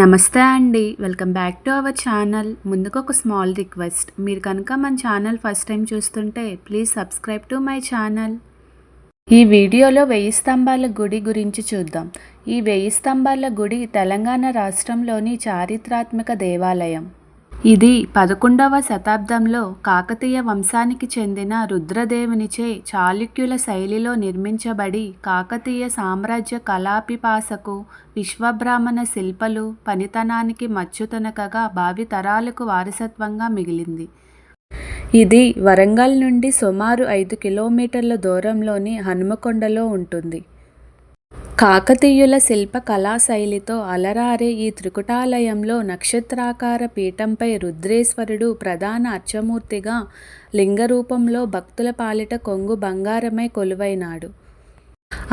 నమస్తే అండి. Welcome back to our channel ముందుకు ఒక స్మాల్ రిక్వెస్ట్ మీరు కనుక మన ఛానల్ ఫస్ట్ టైం చూస్తుంటే please subscribe to my channel ఈ వీడియోలో వెయ్యి స్తంభాల గుడి గురించి చూద్దాం. ఈ వెయ్యి స్తంభాల గుడి తెలంగాణ రాష్ట్రంలోని చారిత్రాత్మక దేవాలయం. ఇది పదకొండవ శతాబ్దంలో కాకతీయ వంశానికి చెందిన రుద్రదేవునిచే చాళుక్యుల శైలిలో నిర్మించబడి కాకతీయ సామ్రాజ్య కళాపిపాసకు విశ్వబ్రాహ్మణ శిల్పలు పనితనానికి మచ్చుతనకగా భావితరాలకు వారసత్వంగా మిగిలింది. ఇది వరంగల్ నుండి సుమారు ఐదు కిలోమీటర్ల దూరంలోని హనుమకొండలో ఉంటుంది. కాకతీయుల శిల్పకళా శైలితో అలరారే ఈ త్రికుటాలయంలో నక్షత్రాకార పీఠంపై రుద్రేశ్వరుడు ప్రధాన అర్చమూర్తిగా లింగరూపంలో భక్తుల పాలిట కొంగు బంగారమై కొలువైనాడు.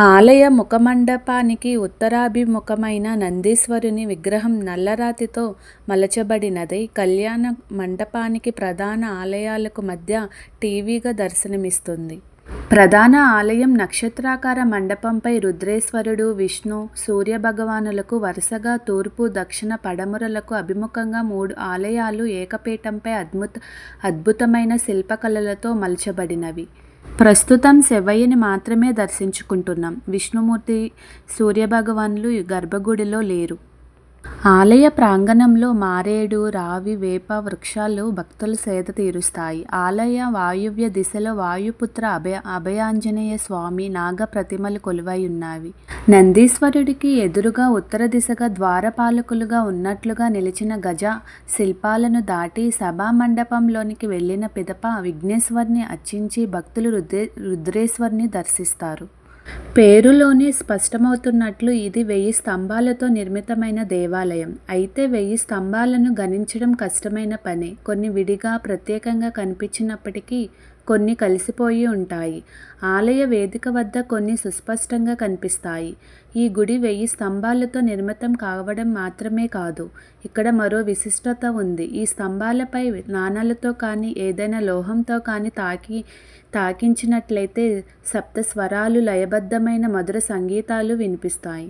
ఆలయ ముఖమండపానికి ఉత్తరాభిముఖమైన నందీశ్వరుని విగ్రహం నల్లరాతితో మలచబడినదై కళ్యాణ మండపానికి ప్రధాన ఆలయాలకు మధ్య టీవీగా దర్శనమిస్తుంది. ప్రధాన ఆలయం నక్షత్రాకార మండపంపై రుద్రేశ్వరుడు విష్ణు సూర్యభగవానులకు వరుసగా తూర్పు దక్షిణ పడమరలకు అభిముఖంగా మూడు ఆలయాలు ఏకపీఠంపై అద్భుత అద్భుతమైన శిల్పకళలతో మలచబడినవి. ప్రస్తుతం శివయ్యని మాత్రమే దర్శించుకుంటున్నాం. విష్ణుమూర్తి సూర్యభగవానులు గర్భగుడిలో లేరు. ఆలయ ప్రాంగణంలో మారేడు రావి వేప వృక్షాలు భక్తుల సేద తీరుస్తాయి. ఆలయ వాయువ్య దిశలో వాయుపుత్ర అభయ అభయాంజనేయ స్వామి నాగ ప్రతిమలు కొలువై ఉన్నవి. నందీశ్వరుడికి ఎదురుగా ఉత్తర దిశగా ద్వారపాలకులుగా ఉన్నట్లుగా నిలిచిన గజ శిల్పాలను దాటి సభా మండపంలోనికి వెళ్ళిన పిదప విఘ్నేశ్వర్ని అర్చించి భక్తులు రుద్రే రుద్రేశ్వర్ని దర్శిస్తారు. పేరులోనే స్పష్టమవుతున్నట్లు ఇది వెయ్యి స్తంభాలతో నిర్మితమైన దేవాలయం. అయితే వెయ్యి స్తంభాలను గణించడం కష్టమైన పనే. కొన్ని విడిగా ప్రత్యేకంగా కనిపించినప్పటికీ కొన్ని కలిసిపోయి ఉంటాయి. ఆలయ వేదిక వద్ద కొన్ని సుస్పష్టంగా కనిపిస్తాయి. ఈ గుడి వెయ్యి స్తంభాలతో నిర్మితం కావడం మాత్రమే కాదు. ఇక్కడ మరో విశిష్టత ఉంది. ఈ స్తంభాలపై నాణాలతో కానీ ఏదైనా లోహంతో కానీ తాకి తాకించినట్లయితే సప్త స్వరాలు లయబద్ధమైన మధుర సంగీతాలు వినిపిస్తాయి.